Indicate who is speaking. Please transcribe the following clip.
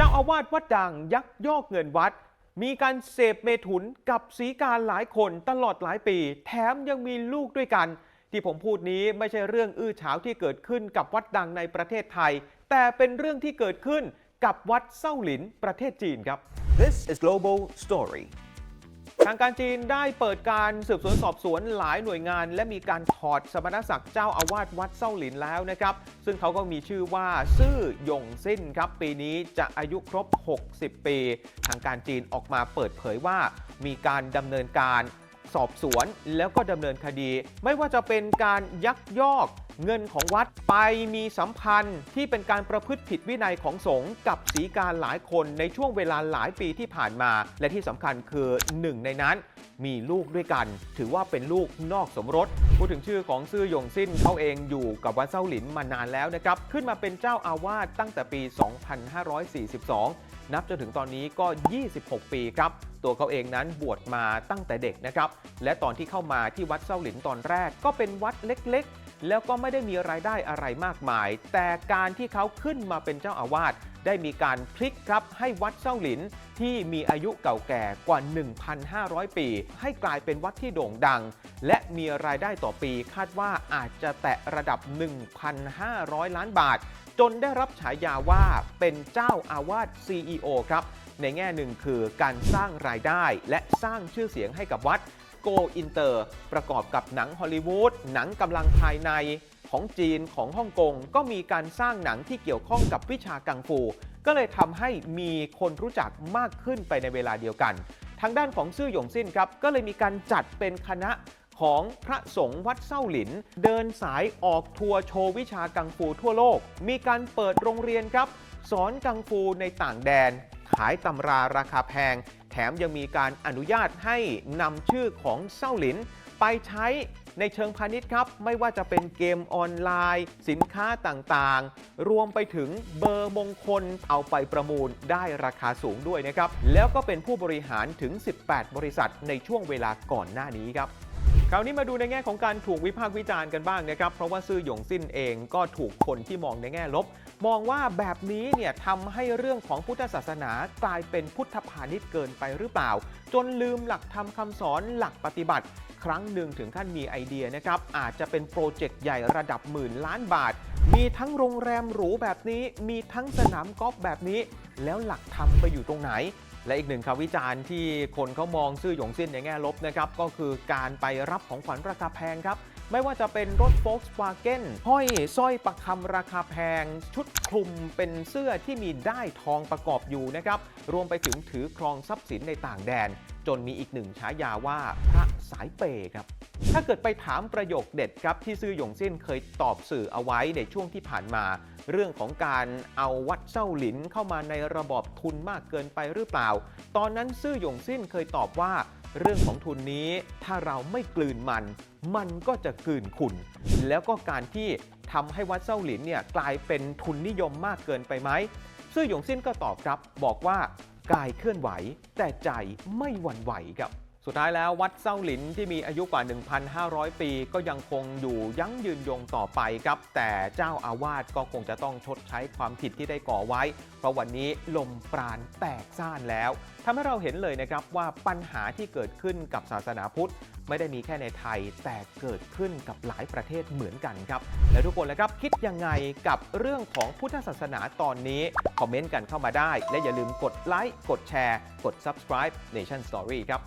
Speaker 1: เจ้าอาวาสวัดดังยักยอกเงินวัด มีการเสพเมถุนกับสีการหลายคนตลอดหลายปี แถมยังมีลูกด้วยกัน ที่ผมพูดนี้ไม่ใช่เรื่องอื้อฉาวที่เกิดขึ้นกับวัดดังในประเทศไทย แต่เป็นเรื่องที่เกิดขึ้นกับวัดเส้าหลินประเทศจีนครับ
Speaker 2: This is Global Story.
Speaker 1: ทางการจีนได้เปิดการสืบสวนสอบสวนหลายหน่วยงาน และมีการถอดสมณศักดิ์เจ้าอาวาสวัดเส้าหลินแล้วนะครับ ซึ่งเขาก็มีชื่อว่าซื่อหยงสิ้นครับ ปีนี้จะอายุครบ 60 ปี ทางการจีนออกมาเปิดเผยว่ามีการดำเนินการ สอบสวนแล้วก็ดำเนินคดี ไม่ว่าจะเป็นการยักยอกเงินของวัดไปมีสัมพันธ์ที่เป็นการประพฤติผิดวินัยของสงฆ์กับสีกาหลายคนในช่วงเวลาหลายปีที่ผ่านมา และที่สำคัญคือหนึ่งในนั้นมีลูกด้วยกัน ถือว่าเป็นลูกนอกสมรส พูดถึงชื่อของซื่อหยงสิ้นเขาเองอยู่กับวัดเส้าหลินมานานแล้วนะครับ ขึ้นมาเป็นเจ้าอาวาสตั้งแต่ปี 2542 นับจนถึงตอนนี้ก็ 26 ปีครับ ตัวเขาเองนั้นบวชมาตั้งแต่เด็กนะครับ และตอนที่เข้ามาที่วัดเส้าหลินตอนแรกก็เป็นวัดเล็ก แล้วก็ไม่ได้มีรายได้อะไรมากมาย แต่การที่เขาขึ้นมาเป็นเจ้าอาวาสได้มีการพลิกครับให้วัดเส้าหลินที่มีอายุเก่าแก่กว่า 1,500 ปี ให้กลายเป็นวัดที่โด่งดัง และมีรายได้ต่อปีคาดว่าอาจจะแตะระดับ 1,500 ล้านบาท จนได้รับฉายาว่าเป็นเจ้าอาวาส CEO ครับ ในแง่หนึ่งคือการสร้างรายได้และสร้างชื่อเสียงให้กับวัด Go Inter ประกอบกับหนังฮอลลีวูดหนังกำลังภายในของจีนของฮ่องกงก็มีการสร้างหนังที่เกี่ยวข้องกับวิชากังฟู ก็เลยทำให้มีคนรู้จักมากขึ้นไปในเวลาเดียวกัน ทางด้านของซื่อหยงสิ้นครับก็เลยมีการจัดเป็นคณะของพระสงฆ์วัดเส้าหลิน เดินสายออกทัวร์โชว์วิชากังฟูทั่วโลก มีการเปิดโรงเรียนครับ สอนกังฟูในต่างแดน ขายตำราราคาแพงแถมยังมีการอนุญาตให้นำชื่อของเส้าหลิน ไปใช้ในเชิงพาณิชย์ครับ ไม่ว่าจะเป็นเกมออนไลน์ สินค้าต่างๆ รวมไปถึงเบอร์มงคลเอาไปประมูลได้ราคาสูงด้วยนะครับ แล้วก็เป็นผู้บริหารถึง 18 บริษัทในช่วงเวลาก่อนหน้านี้ครับ คราวนี้มาดูในแง่ของการถูกวิพากษ์วิจารณ์กันบ้างนะครับ เพราะว่าซื่อหยงสิ้นเองก็ถูกคนที่มองในแง่ลบ มองว่าแบบนี้เนี่ยทำให้เรื่องของพุทธศาสนากลายเป็นพุทธพาณิชย์เกินไปหรือเปล่า จนลืมหลักธรรมคำสอนหลักปฏิบัติ ครั้งหนึ่งถึงขั้นมีไอเดียนะครับ อาจจะเป็นโปรเจกต์ใหญ่ระดับหมื่นล้านบาท มีทั้งโรงแรมหรูแบบนี้ มีทั้งสนามกอล์ฟแบบนี้ แล้วหลักธรรมไปอยู่ตรงไหน และอีกหนึ่งคำวิจารณ์ที่คนเขามองซื่อหยงสิ้นในแง่ลบนะครับก็คือการไปรับของขวัญราคาแพงครับ ไม่ว่าจะเป็นรถ Volkswagen ห้อยสร้อยประคำราคาแพง ชุดคลุมเป็นเสื้อที่มีได้ทองประกอบอยู่นะครับรวมไปถึงถือครองทรัพย์สินในต่างแดน จนมีอีกหนึ่งฉายาว่าพระสายเปย์ครับ ถ้าเกิดไปถามประโยคเด็ดครับที่ซื่อหยงสิ้นเคยตอบสื่อเอาไว้ในช่วงที่ผ่านมา เรื่องของการเอาวัดเส้าหลินเข้ามาในระบอบทุนมากเกินไปหรือเปล่า ตอนนั้นซื่อหยงสิ้นเคยตอบว่า เรื่องของทุนนี้ถ้าเราไม่กลืนมัน มันก็จะกลืนขุนแล้วก็การที่ทำให้วัดเส้าหลินเนี่ยกลายเป็นทุนนิยมมากเกินไปไหมซื่อหยงสิ้นก็ตอบครับ บอกว่ากายเคลื่อนไหว แต่ใจไม่หวั่นไหวครับ สุดท้ายแล้ววัดเส้าหลินที่มีอายุกว่า 1,500 ปี ก็ยังคงอยู่ยั้งยืนยงต่อไปครับ แต่เจ้าอาวาสก็คงจะต้องชดใช้ความผิดที่ได้ก่อไว้ เพราะวันนี้ลมปราณแตกซ่านแล้วทำให้เราเห็นเลยนะครับว่าปัญหาที่เกิดขึ้นกับศาสนาพุทธ ไม่ได้มีแค่ในไทย แต่เกิดขึ้นกับหลายประเทศเหมือนกันครับ และทุกคนแล้วครับคิดยังไงกับเรื่องของพุทธศาสนาตอนนี้คอมเมนต์กันเข้ามาได้ และอย่าลืมกดไลค์กดแชร์ กด subscribe Nation Story ครับ